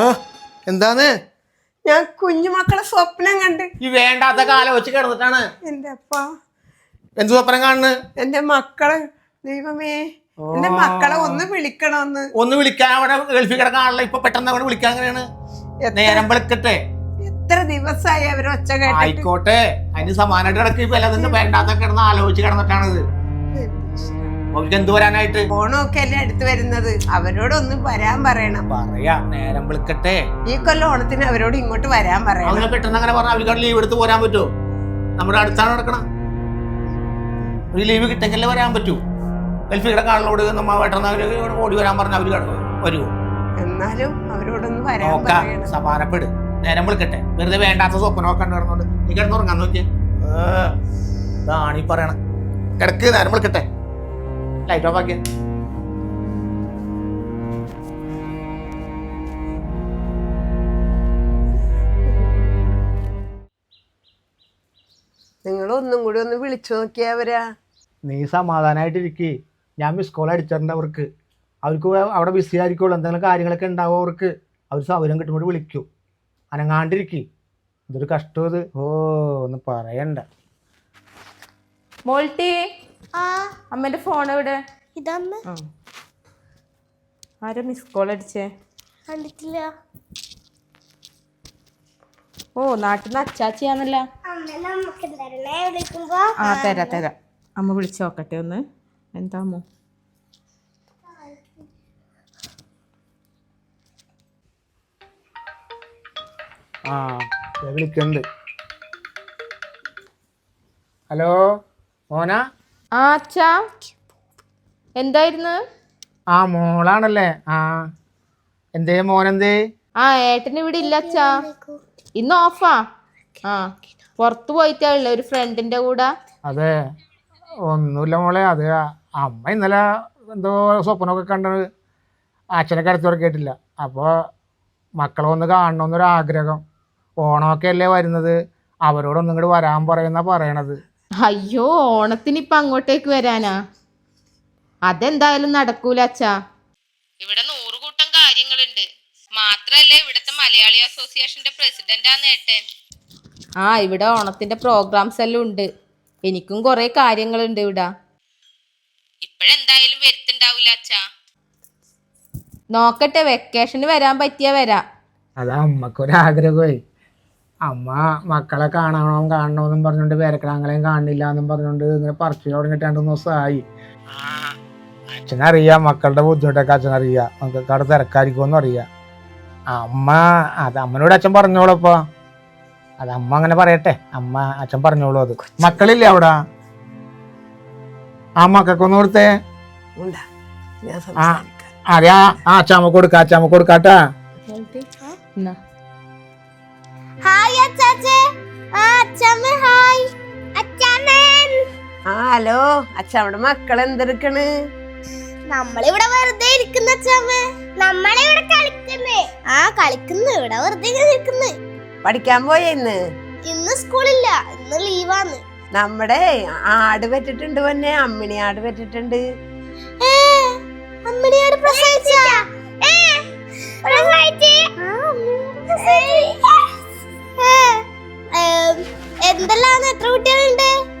ആ എന്താന്ന്? ഞാൻ കുഞ്ഞുമക്കളെ സ്വപ്നം കണ്ട്. ഈ വേണ്ടാത്ത കാലം വെച്ച് കിടന്നിട്ടാണ്. എന്റെ അപ്പ. എന്ത് സ്വപ്നം കാണുന്നു? എന്റെ മക്കളെ ദൈവമേ എന്റെ മക്കളെ ഒന്ന് വിളിക്കണമെന്ന്. ഒന്ന് വിളിക്കാൻ അവിടെ ഗൾഫിൽ കിടക്കാണല്ലോ ഇപ്പൊ പെട്ടെന്ന് അവിടെ വിളിക്കാൻ അങ്ങനെയാണ് നേരം വിളിക്കട്ടെ. എത്ര ദിവസമായി അവർ ഒച്ച കേട്ടിട്ട്? ആയിക്കോട്ടെ. അതിന് സമാനമായിട്ട് കിടക്കി. ഇപ്പൊ വേണ്ടാത്ത കിടന്ന് ആലോചിച്ച് കിടന്നിട്ടാണിത്. അവർക്ക് എന്ത് വരാനായിട്ട്? ഓണമൊക്കെ അല്ലേ അടുത്ത് വരുന്നത്? അവരോടൊന്ന് വരാൻ പറയണം. പറയാ നേരം വിളിക്കട്ടെ. ഈ കൊല്ലം ഓണത്തിന് അവരോട് ഇങ്ങോട്ട് വരാൻ പറയണം. അങ്ങനെ പെട്ടെന്ന് അങ്ങനെ പറഞ്ഞാൽ അവർക്ക് ലീവ് എടുത്ത് പോരാൻ പറ്റുമോ? നമ്മുടെ അടുത്താണ് നടക്കണം. ഒരു ലീവ് കിട്ടെങ്കിലേ വരാൻ പറ്റൂ. ഗൾഫിൽ കിടക്കാളോട് നമ്മ പെട്ടെന്ന് ഓടി വരാൻ പറഞ്ഞാൽ അവർ വരുമോ എന്നാലും അവരോടൊന്ന് വരാൻ പറയണം. സമാനപ്പെട് നേരം വിളിക്കട്ടെ. വെറുതെ വേണ്ടാത്ത സ്വപ്നമൊക്കെ ഒക്കെ കിടന്നോണ്ട് നീ കിടന്നുറങ്ങാൻ നോക്കിയേ. ഇതാണ് ഈ പറയണ. കിടക്ക് നേരം വിളിക്കട്ടെ. ലൈറ്റ് ഓഫ് ആക്കിയ നിങ്ങൾ ഒന്നും കൂടി ഒന്ന് വിളിച്ചു നോക്കിയവരാ നീ സമാധാനമായിട്ടിരിക്കേ ഞാൻ മിസ് കോൾ അടിച്ചിട്ടുണ്ട് അവർക്ക്. അവർക്ക് അവിടെ ബിസി ആയിരിക്കുള്ളൂ. എന്തെങ്കിലും കാര്യങ്ങളൊക്കെ ഉണ്ടാവും അവർക്ക്? അവർ സൗകര്യം കിട്ടുമ്പോൾ വിളിക്കൂ. അനങ്ങാണ്ടിരിക്കേ. ഇതൊരു കഷ്ടം ഇത്. ഓ ഒന്ന് പറയണ്ട. മോൾട്ടി. അമ്മേന്റെ ഫോൺ എവിടെ. ആരാ മിസ് കോൾ അടിച്ചേ? കണ്ടിട്ടില്ല. ഓ നാട്ടിൽ നിന്ന് വിളിക്കുമ്പോ ആ തരാ തരാ. അമ്മ വിളിച്ചു നോക്കട്ടെ ഒന്ന്. അമ്മ? ആ വിളിക്കണ്ട്. വിളിക്കുന്നുണ്ട് ഹലോ മോന? ആ അച്ഛാ എന്തായിരുന്നു? ആ മോളാണല്ലേ. ആ. എന്തേ മോനെന്തേ? ആ ഏട്ടന് ഇവിടെ ഇല്ല അച്ഛാ. ഇന്ന് ഓഫാ? ആ പുറത്തു പോയിട്ടാ ഒരു ഫ്രണ്ടിന്റെ കൂടെ. അതെ. ഒന്നുമില്ല മോളെ അത് അമ്മ ഇന്നലെ എന്തോ സ്വപ്നമൊക്കെ കണ്ടത് അച്ഛനെ കിടത്തിയൊക്കെ കേട്ടില്ല അപ്പോൾ മക്കളെ ഒന്ന് കാണണമെന്നൊരാഗ്രഹം. ഓണമൊക്കെ അല്ലേ വരുന്നത്? അവരോടൊന്നും ഇങ്ങോട്ട് വരാൻ പറയുന്ന പറയണത്. അയ്യോ ഓണത്തിന് ഇപ്പൊ അങ്ങോട്ടേക്ക് വരാനാ? അതെന്തായാലും നടക്കൂല അച്ഛാ. ഇവിടെ നൂറുകൂട്ടം കാര്യങ്ങളുണ്ട്. മാത്രല്ല ഇവിടത്തെ മലയാളി അസോസിയേഷന്റെ പ്രസിഡന്റാന്ന് ഏട്ടൻ ആ ഇവിടെ ഓണത്തിന്റെ പ്രോഗ്രാംസ് എല്ലാം ഉണ്ട്. എനിക്കും കുറെ കാര്യങ്ങളുണ്ട് ഇവിടെ. ഇപ്പോഴെന്തായാലും വരുത്തുണ്ടാവൂല അച്ഛാ. നോക്കട്ടെ വെക്കേഷന് വരാൻ പറ്റിയ വരാം. അതാ അമ്മക്കൊരാഗ്രഹമായി അമ്മ മക്കളെ കാണണം കാണണമെന്നും പറഞ്ഞോണ്ട് പേരക്കിടാങ്ങളെയും കാണില്ല എന്നും പറഞ്ഞോണ്ട് ഇങ്ങനെ പറിച്ചു തുടങ്ങിയിട്ട് രണ്ടു മൂന്ന് ദിവസമായി. അച്ഛനറിയാം മക്കളുടെ ബുദ്ധിമുട്ടൊക്കെ അച്ഛനറിയാം. നമുക്ക് അവിടെ തിരക്കായിരിക്കുമെന്നും അറിയാം. അമ്മ അത് അമ്മനോട് അച്ഛൻ പറഞ്ഞോളൂ അപ്പൊ അത് അമ്മ അങ്ങനെ പറയട്ടെ. അമ്മ അച്ഛൻ പറഞ്ഞോളൂ അത്. മക്കളില്ലേ അവിടെ? ആ മക്കൾക്കൊന്ന് കൊടുത്തേ. അറിയാ ആ അച്ഛാമ്മ കൊടുക്ക അച്ഛമ്മ കൊടുക്കാട്ടാ ഹായ് അച്ചാച്ചേ. ആ അച്ഛമ്മ ഹായ് അച്ഛമ്മൻ ആ ഹലോ. അവിടെ മക്കൾ എന്തെടുക്കണ്? നമ്മളിവിടെ വെറുതെ ഇരിക്കുന്ന അച്ഛമ്മ നമ്മളിവിടെ കളിക്കുന്നേ? ആ കളിക്കുന്നു. ഇവിടെ വെറുതെ ഇരിക്കുന്നു. പഠിക്കാൻ പോയ ഇന്ന്? ഇന്ന് സ്കൂളില്ല. ഇന്ന് ലീവാന്ന് നമ്മുടെ ആട് പറ്റിട്ടുണ്ട് പൊന്നെ. അമ്മിണി ആട് പറ്റിട്ടുണ്ട് എന്തെല്ലാം എത്ര കുട്ടികളുണ്ട്?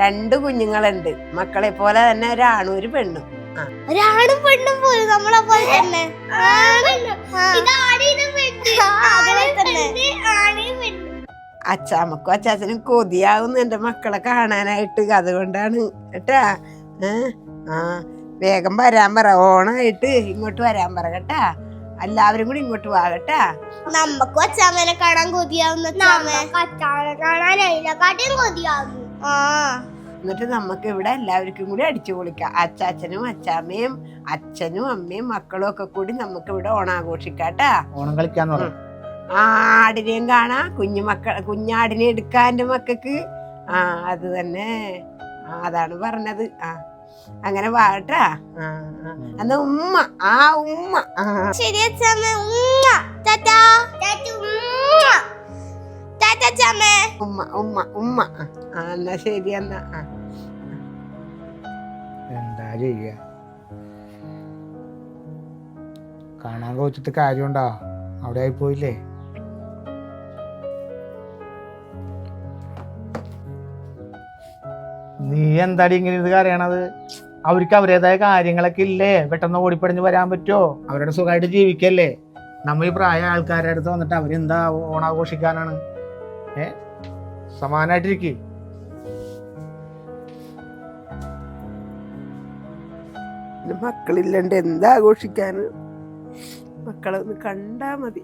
രണ്ട് കുഞ്ഞുങ്ങളുണ്ട്. മക്കളെ പോലെ തന്നെ ഒരാണും ഒരു പെണ്ണും. ആ. ഒരാണും പെണ്ണും പോലും നമ്മളെ പോലെ തന്നെ. അച്ചാമ്മക്കും അച്ചാച്ചനും കൊതിയാവുന്നു എന്റെ മക്കളെ കാണാനായിട്ട്. അതുകൊണ്ടാണ് കേട്ടാ. ഏ? ആ. വേഗം വരാൻ പറ. ഓണായിട്ട് ഇങ്ങോട്ട് വരാൻ പറ കേട്ടാ. എല്ലാവരും കൂടി ഇങ്ങോട്ട് വാകട്ടെ. നമുക്ക് നമ്മക്കും അച്ചാമ്മനെ കാണാൻ കൊതിയാവുന്ന അച്ചാമ്മനെ കാണാൻ അതിനെക്കാട്ടിയും കൊതിയാവുന്നു. ആ എന്നിട്ട് നമുക്ക് ഇവിടെ എല്ലാവർക്കും കൂടി അടിച്ചു പൊളിക്കാം. അച്ചാച്ചനും അച്ചാമ്മയും അച്ഛനും അമ്മയും മക്കളും ഒക്കെ കൂടി നമുക്ക് ഇവിടെ ഓണാഘോഷിക്കാട്ടാ ഓണം കളിക്കാന്ന് പറഞ്ഞു ആടിനെയും കാണാ കുഞ്ഞു മക്ക കുഞ്ഞാടിനെ എടുക്കാൻ എന്റെ മക്കൾക്ക് ആ അത് തന്നെ. അതാണ് പറഞ്ഞത്. ആ. അങ്ങനെ വാട്ടാ. ആ ആ. ഉമ്മ ആ ഉമ്മ. ശരി ഉമ്മ. ടാറ്റാ ഉമ്മ. ഉമ്മ ഉമ്മ ഉമ്മ. ആ, എന്നാ ശരി എന്നാ. എന്താ ചെയ്യ? കാണാൻ കോച്ചിട്ട് കാര്യമുണ്ടോ? അവിടെ ആയിപ്പോയില്ലേ? നീ എന്താടി ഇങ്ങനെ ഇത് കരയണത്? അവർക്ക് അവരേതായ കാര്യങ്ങളൊക്കെ ഇല്ലേ? പെട്ടെന്ന് ഓടിപ്പടിഞ്ഞ് വരാൻ പറ്റുമോ? അവരുടെ സുഖമായിട്ട് ജീവിക്കല്ലേ? നമ്മൾ ഈ പ്രായ ആൾക്കാരുടെ അടുത്ത് വന്നിട്ട് അവരെന്താ ഓണാഘോഷിക്കാനാണ്? ഏ? സമാനായിട്ടിരിക്കേ. മക്കളില്ലണ്ട് എന്താ ആഘോഷിക്കാന്? മക്കളെ ഒന്ന് കണ്ടാ മതി.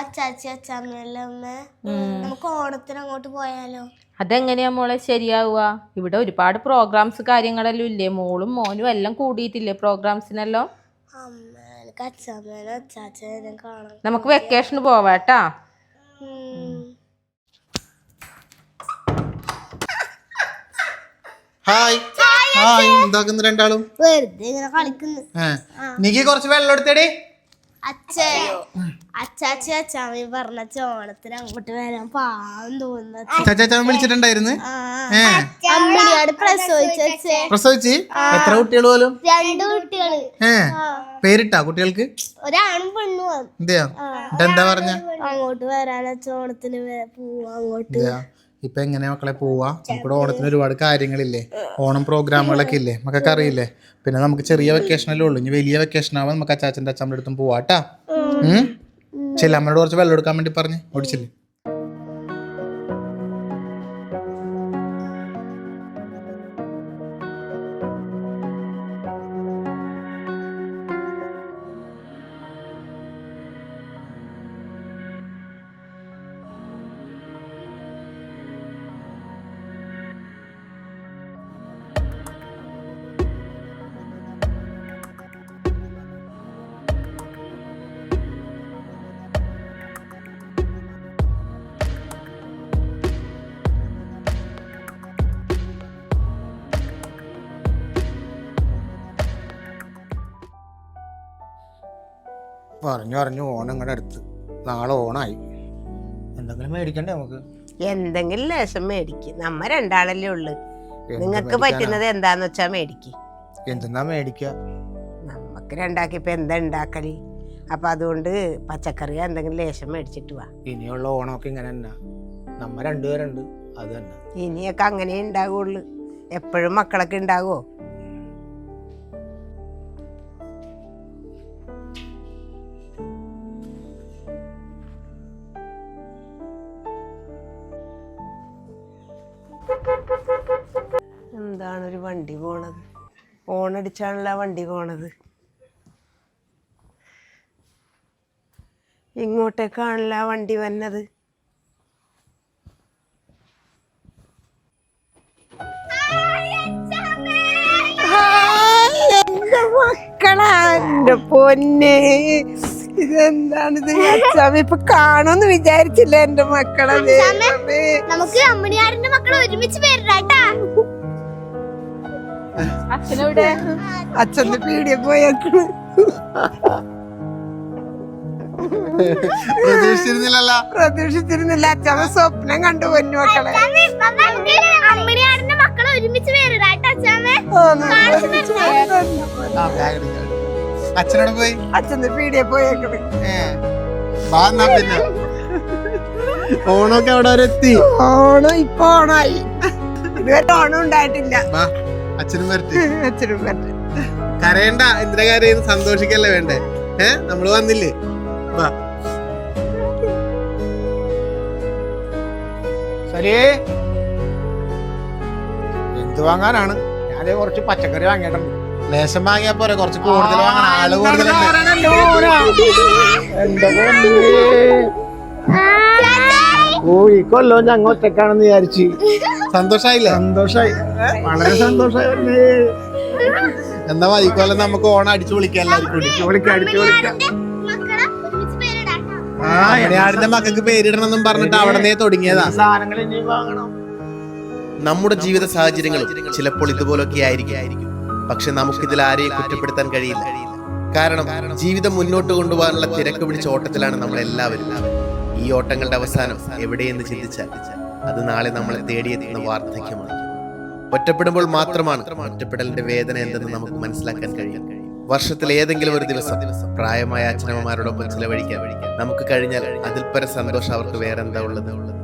അച്ചാച്ചി അച്ചാമ്മയല്ലേ അമ്മ നമുക്ക് ഓണത്തിന് അങ്ങോട്ട് പോയാലോ? അതെങ്ങനെയാ മോളെ? ശരിയാവുക. ഇവിടെ ഒരുപാട് പ്രോഗ്രാംസ് കാര്യങ്ങളെല്ലാം ഇല്ലേ? മോളും മോനും എല്ലാം കൂടിയിട്ടില്ലേ പ്രോഗ്രാംസിനെല്ലാം അമ്മ എനിക്ക് അച്ചാമ്മേനെ അച്ചാച്ചനെ കാണാം നമുക്ക് വെക്കേഷന് പോവാട്ടാ. ഹായ്. ഹായ് എന്താക്കുന്നു രണ്ടാളും? വെറുതെ ഇങ്ങനെ കളിക്കുന്നു. ഏ. നീക്ക് കുറച്ച് വെള്ളം എടുത്തേടി. അച്ഛയോ അച്ചാച്ചി അച്ചാമ്മയും പറഞ്ഞ ഓണത്തിന് അങ്ങോട്ട് വരാൻ പാവം തോന്നുന്നു. ചാച്ചാൻ വിളിച്ചിട്ടുണ്ടായിരുന്നു? ഏ. അമ്മിണിയോട് പ്രസവിച്ച അച്ഛേ. പ്രസവിച്ച്? എത്ര കുട്ടികൾ പോലും? രണ്ട് കുട്ടികൾ. പേരിട്ടാ കുട്ടികൾക്ക്? ഒരാണും പെണ്ണു എന്താ പറഞ്ഞ? അങ്ങോട്ട് വരാൻ ചോണത്തിന് പോവാ അങ്ങോട്ട്. ഇപ്പൊ എങ്ങനെ മക്കളെ പോവാ? നമുക്കിവിടെ ഓണത്തിന് ഒരുപാട് കാര്യങ്ങളില്ലേ. ഓണം പ്രോഗ്രാമുകളൊക്കെ ഇല്ലേ? മക്കൾക്ക് അറിയില്ലേ? പിന്നെ നമുക്ക് ചെറിയ വെക്കേഷനല്ലേ ഉള്ളൂ. ഇനി വലിയ വെക്കേഷൻ ആവാൻ നമുക്ക് അച്ചാച്ചന്റെ അച്ഛന്റെ അടുത്തും പോവാട്ടാ ഉം. ചെല്ല കുറച്ച് വെള്ളം എടുക്കാൻ വേണ്ടി പറഞ്ഞ്. ഓടിച്ചില്ലേ. പറഞ്ഞു പറഞ്ഞു ഓണം ഇങ്ങടെ അടുത്ത്. നാളെ ഓണായി. എന്തെങ്കിലും മേടിക്കണ്ടേ നമുക്ക്? എന്തെങ്കിലും ലേശം മേടിക്ക്. നമ്മ രണ്ടാളല്ലേ ഉള്ളു. നിങ്ങൾക്ക് നിങ്ങക്ക് പറ്റുന്നത് എന്താന്ന് വെച്ചാ മേടിക്ക്. എന്തെന്നാ മേടിക്ക? നമ്മക്ക് രണ്ടാക്കി ഇപ്പൊ എന്താ ഉണ്ടാക്കൽ അപ്പൊ അതുകൊണ്ട് പച്ചക്കറി എന്തെങ്കിലും ലേശം മേടിച്ചിട്ട് വാ. ഇനിയുള്ള ഓണമൊക്കെ ഇങ്ങനെ തന്നെ. നമ്മ രണ്ടുപേരുണ്ട് അത് തന്നെ. ഇനിയൊക്കെ അങ്ങനെ ഉണ്ടാകുള്ളു എപ്പോഴും മക്കളൊക്കെ ഉണ്ടാകുമോ എന്താണ് ഒരു വണ്ടി പോണത്. ഓണടിച്ചാണല്ലോ വണ്ടി പോണത്. ഇങ്ങോട്ടേക്കാണല്ലോ വണ്ടി വന്നത്. എന്റെ മക്കളാ എന്റെ പൊന്നെ. ഇതെന്താണിത്? അച്ഛാമ്മ ഇപ്പൊ കാണുമെന്ന് വിചാരിച്ചില്ല എന്റെ മക്കളെ. നമുക്ക് അമ്മിണിയാടിന്റെ മക്കളെ ഒരുമിച്ച് പേരിടാട്ടാ അച്ഛന്റെ പീടിയ പോയേക്കണ്. പ്രതീക്ഷിച്ചിരുന്നില്ലല്ല. പ്രതീക്ഷിച്ചിരുന്നില്ല. അച്ഛാമ്മ സ്വപ്നം കണ്ടു പൊന്നു മക്കളെ. അച്ഛനോട് പോയി? അച്ഛന്റെ പീടിയ പോയേക്കണ്. പിന്നെ. ഓണൊക്കെ അവിടെ എത്തി. ഓണം ഇപ്പൊ ഓണായി. ഇതുവരെ ഓണം ഉണ്ടായിട്ടില്ല. വാ. അച്ഛനും വരട്ടെ. അച്ഛനും വരട്ടെ. കരയണ്ട എന്തിനാ കരയുന്നു? സന്തോഷിക്കല്ലേ വേണ്ടേ? ഏ? നമ്മൾ വന്നില്ലേ? വാ. ശരി എന്ത് വാങ്ങാനാണ്? ഞാൻ കുറച്ച് പച്ചക്കറി വാങ്ങിയിട്ടുണ്ട് ലേശം വാങ്ങിയാ പോരെ കുറച്ച് കൂടുതൽ വാങ്ങണം. ആൾ കൂടുതലുണ്ട്. ഓ ഈ കൊല്ലോ ഞങ്ങൾ ഒറ്റക്കാണെന്ന് വിചാരിച്ചു. സന്തോഷായില്ലേ? സന്തോഷായി. വളരെ സന്തോഷായി. എന്നാ വാ ഈ കൊല്ലം നമുക്ക് ഓണം അടിച്ചു വിളിക്കാം എല്ലാവർക്കും കൂടി. വിളിക്കാം അടിച്ചു വിളിക്കാം. മക്കളെ ആ അമ്മയാടിന്റെ മക്കൾക്ക് പേരിടണം എന്നും പറഞ്ഞിട്ട് അവിടെ നിന്നേ തുടങ്ങിയതാ. സാധനങ്ങൾ ഇനി വാങ്ങണം. നമ്മുടെ ജീവിത സാഹചര്യങ്ങളും ചിലപ്പോൾ ഇതുപോലൊക്കെ ആയിരിക്കും. പക്ഷെ നമുക്കിതിൽ ആരെയും കുറ്റപ്പെടുത്താൻ കഴിയില്ല. കാരണം ജീവിതം മുന്നോട്ട് കൊണ്ടുപോകാനുള്ള തിരക്ക് പിടിച്ച ഓട്ടത്തിലാണ് നമ്മൾ എല്ലാവരും ഈ ഓട്ടങ്ങളുടെ അവസാനം എവിടെയെന്ന് ചിന്തിച്ചാൽ അത് നാളെ നമ്മൾ തേടിയെത്തുന്ന വാർദ്ധക്യമാണ്. ഒറ്റപ്പെടുമ്പോൾ മാത്രമാണ് ഒറ്റപ്പെടലിന്റെ വേദന എന്തെന്ന് നമുക്ക് മനസ്സിലാക്കാൻ കഴിയും. വർഷത്തിൽ ഏതെങ്കിലും ഒരു ദിവസം പ്രായമായ അച്ഛനമ്മമാരോടൊപ്പം ചിലവഴിക്കാൻ നമുക്ക് കഴിഞ്ഞാൽ അതിൽ പര സന്തോഷം അവർക്ക് വേറെന്താ ഉള്ളത്?